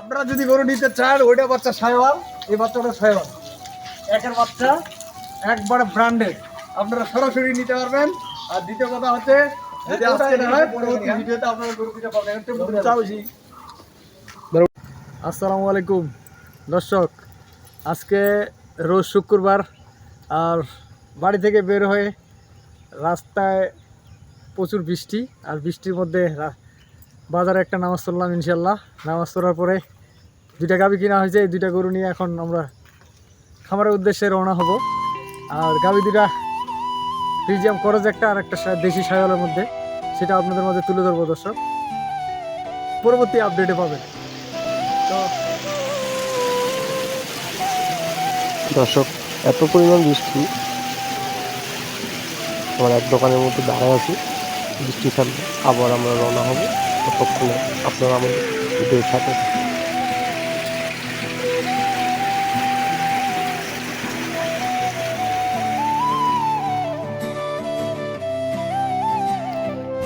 আপনারা যদি গরু নিতে চান ওইটা বাচ্চা সাহেবাল এই বাচ্চাটা সাহেবাল। একের বাচ্চা একবারে ব্র্যান্ডেড আপনারা সরাসরি নিতে পারবেন। আর দ্বিতীয় কথা হচ্ছে যদি আজকে না হয় পরবর্তী ভিডিওতে আপনারা গরু দিতে পারবেন। একটু চা আসসালামু আলাইকুম। দর্শক আজকে রোজ শুক্রবার আর বাড়ি থেকে বের হয়ে রাস্তায় প্রচুর বৃষ্টি আর বৃষ্টির মধ্যে বাজারে একটা নামাজ পড়লাম ইনশাল্লাহ নামাজ পড়ার পরে দুইটা গাবি কিনা হয়েছে, এই দুইটা গরু নিয়ে এখন আমরা খামারের উদ্দেশ্যে রওনা হব। আর গাবি দুটা ফ্রিজিয়াম খরচ একটা আর একটা দেশি সায়ালের মধ্যে, সেটা আপনাদের মধ্যে তুলে ধরবো দর্শক। পরবর্তী আপডেটে পাবেন। তো দর্শক, এত পরিমাণ বৃষ্টি, আমার এক দোকানের মধ্যে দাঁড়ায় আছি। বৃষ্টি থামবে আবার আমরা রওনা হব। ততক্ষণে আপনারা আমাদের ভিডিওর সাথে।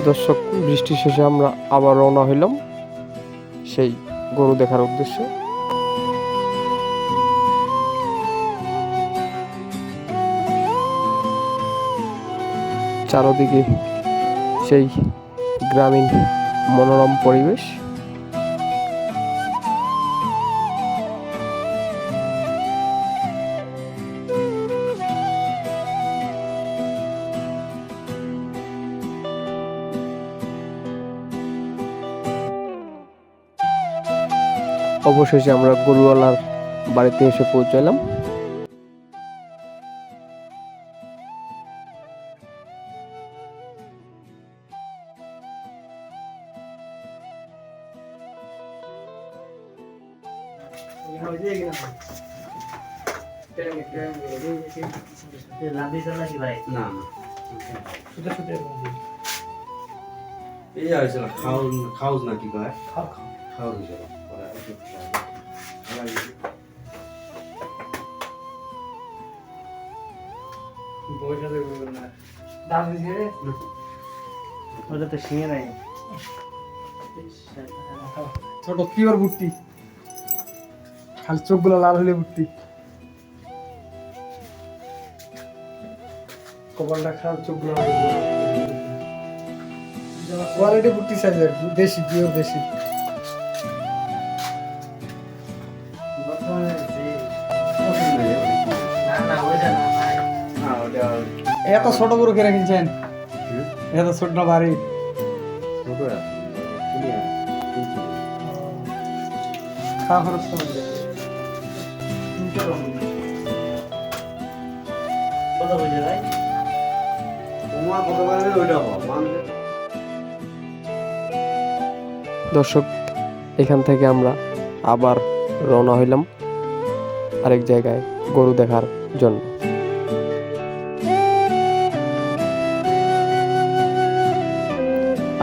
দর্শক, বৃষ্টি শেষে আমরা আবার রওনা হইলাম সেই গরু দেখার উদ্দেশ্যে। চারদিকে সেই গ্রামীণ মনোরম পরিবেশ। অবশেষে আমরা গরুওয়ালার বাড়িতে এসে পৌঁছালাম। এই হয়েছিল খাও খাউজ না কি কয় খাও হয়েছিল পরে আর কিছু খাওয়া হয়নি। ওটা তো শিঙে নাই ছোট পিওর ভুট্টি খালি চোখগুলো লাল হলে ভুট্টি কপালটা খারাপ চোখগুলো কোয়ালিটি ভুট্টি সাইজের দেশি পিওর দেশি এত ছোট গরু কেনা কিনছেন? এত ছোট না ছোট। কিনছি। খাওয়া খরচ। দর্শক, এখান থেকে আমরা আবার রওনা হইলাম আরেক জায়গায় গরু দেখার জন্য।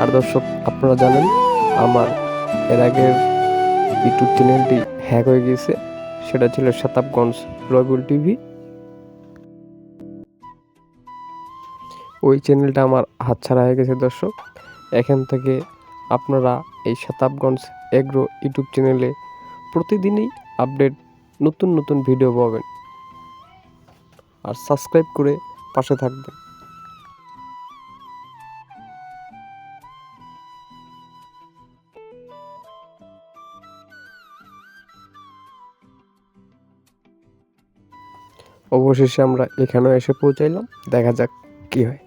আর দর্শক, আপনারা জানেন, আমার এর আগের ইউটিউব চ্যানেলটি হ্যাক হয়ে গিয়েছে। সেটা ছিল শতাবগঞ্জ রবিউল টিভি। ওই চ্যানেলটা আমার হাতছাড়া হয়ে গেছে দর্শক। এখান থেকে আপনারা এই শতাবগঞ্জ এগ্রো ইউটিউব চ্যানেলে প্রতিদিনই আপডেট, নতুন নতুন ভিডিও পাবেন। আর সাবস্ক্রাইব করে পাশে থাকবেন। অবশেষে আমরা এখানেও এসে পৌঁছাইলাম। দেখা যাক কি হয়।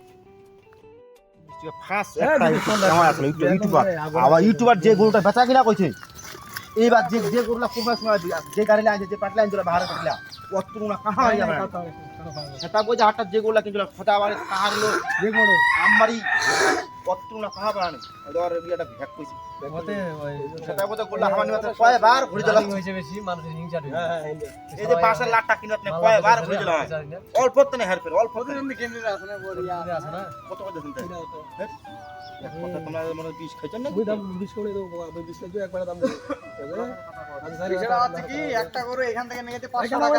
ইউটিউবার। আবার ইউটিউবার যে গরুটা বেচা কিনা কইছে এইবার যে যে কোরবানি সময় যে গাড়ি যে অত না কাহা হয়ে যাবে। হাটটা যে কাহার আমবাড়ি অত না কাহা বাড়ানি ওদের বিয়াটা ভ্যাক কইছে। সেটা কইছে গরুলা হামানি মাত্র কয়বার ঘুরে চলা এই যে বাসার লাটটা কিনত নে কয়বার ঘুরে চলা অল্প তো না অল্প তো কত কত দিন কত তোমরা মনে বিষ খাইছেন না বিষয়টা হচ্ছে কি, একটা গরু এখান থেকে নিয়ে যেতে 500 টাকা।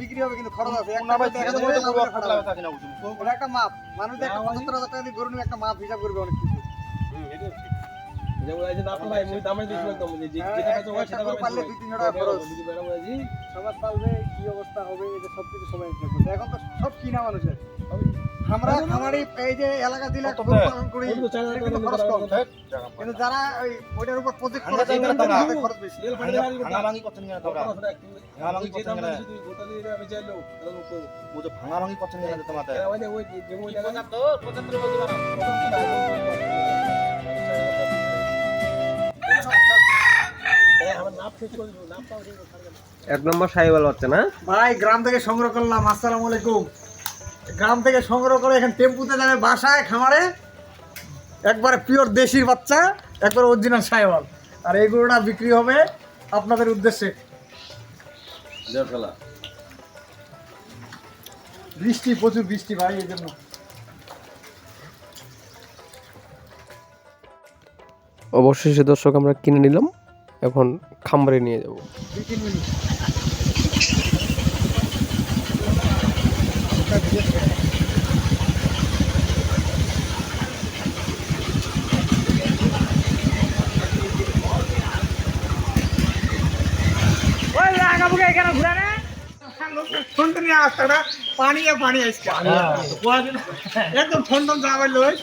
বিক্রি হবে কিন্তু খরচ আছে। ওটা একটা মাপ মানুষ একটা পঁচাত্তর হাজার টাকা দিয়ে গরু একটা মাপ হিসাব করবে অনেক কিছু। টাকা খরচ। সবার পালবে কি অবস্থা হবে এটা সব কিছু সময় এখন তো সব কিনা মানুষের। আমরা খামারি এই যে এলাকা দিলে দেয়? পালন করি কিন্তু খরচ কম। কিন্তু যারা ওই ওইটার উপর প্রজেক্ট করে। তাদের খরচ বেশি। ভাঙা ভাঙি করছেন কিনা তোমরা? ভাঙা করছেন কিনা? ও যে করছেন কিনা তোমাদের? এক নম্বর সাহেব বাচ্চা না? ভাই গ্রাম থেকে সংগ্রহ করলাম আসসালামু আলাইকুম। গ্রাম থেকে সংগ্রহ করে এখানে টেম্পুতে যাবে বাসায় খামারে। একবারে পিওর দেশির বাচ্চা একবার অরিজিনাল সাইওয়াল। আর এই গরুটা বিক্রি হবে আপনাদের উদ্দেশ্যে। বৃষ্টি প্রচুর বৃষ্টি ভাই এই জন্য। অবশেষে দর্শক আমরা কিনে নিলাম। এখন খাম্বারে নিয়ে যাব। দুই তিন মিনিট পানি পানি আসছে একদম ফোন টোন যাবার লই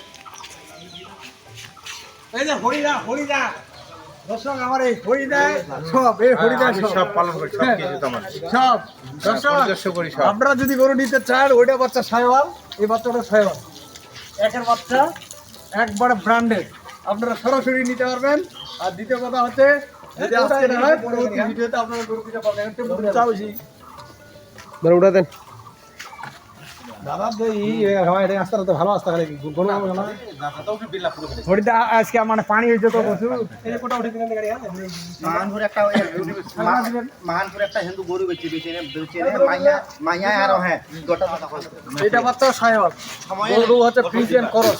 এই যে হরিদা হরিদা। দর্শক আমার এই হরিদা সব এই হরিদা সব। পালন করি সব কিছু তোমার সব দর্শক করি আপনারা যদি গরু নিতে চান ওইটা বাচ্চা সাহেবাল এই বাচ্চাটা সাহেবাল একের বাচ্চা একবার ব্র্যান্ডেড আপনারা সরাসরি নিতে পারবেন। আর দ্বিতীয় কথা হচ্ছে যদি আজকে না হয় পরবর্তী ভিডিওতে আপনারা গরু কিনে পাবেন। একটু চাউছি উঠা দেন। আজকে মানে পানি হয়েছে তো প্রচুর। এই কোটা উঠে কিনে গাড়ি হ্যাঁ? মানপুর একটা মানপুর একটা হিন্দু গরু বেচে মাইয়া মাইয়া আর হ্যাঁ গোটা এটা বাচ্চা সাহেবাল গরু হচ্ছে করস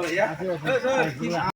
ભૈયા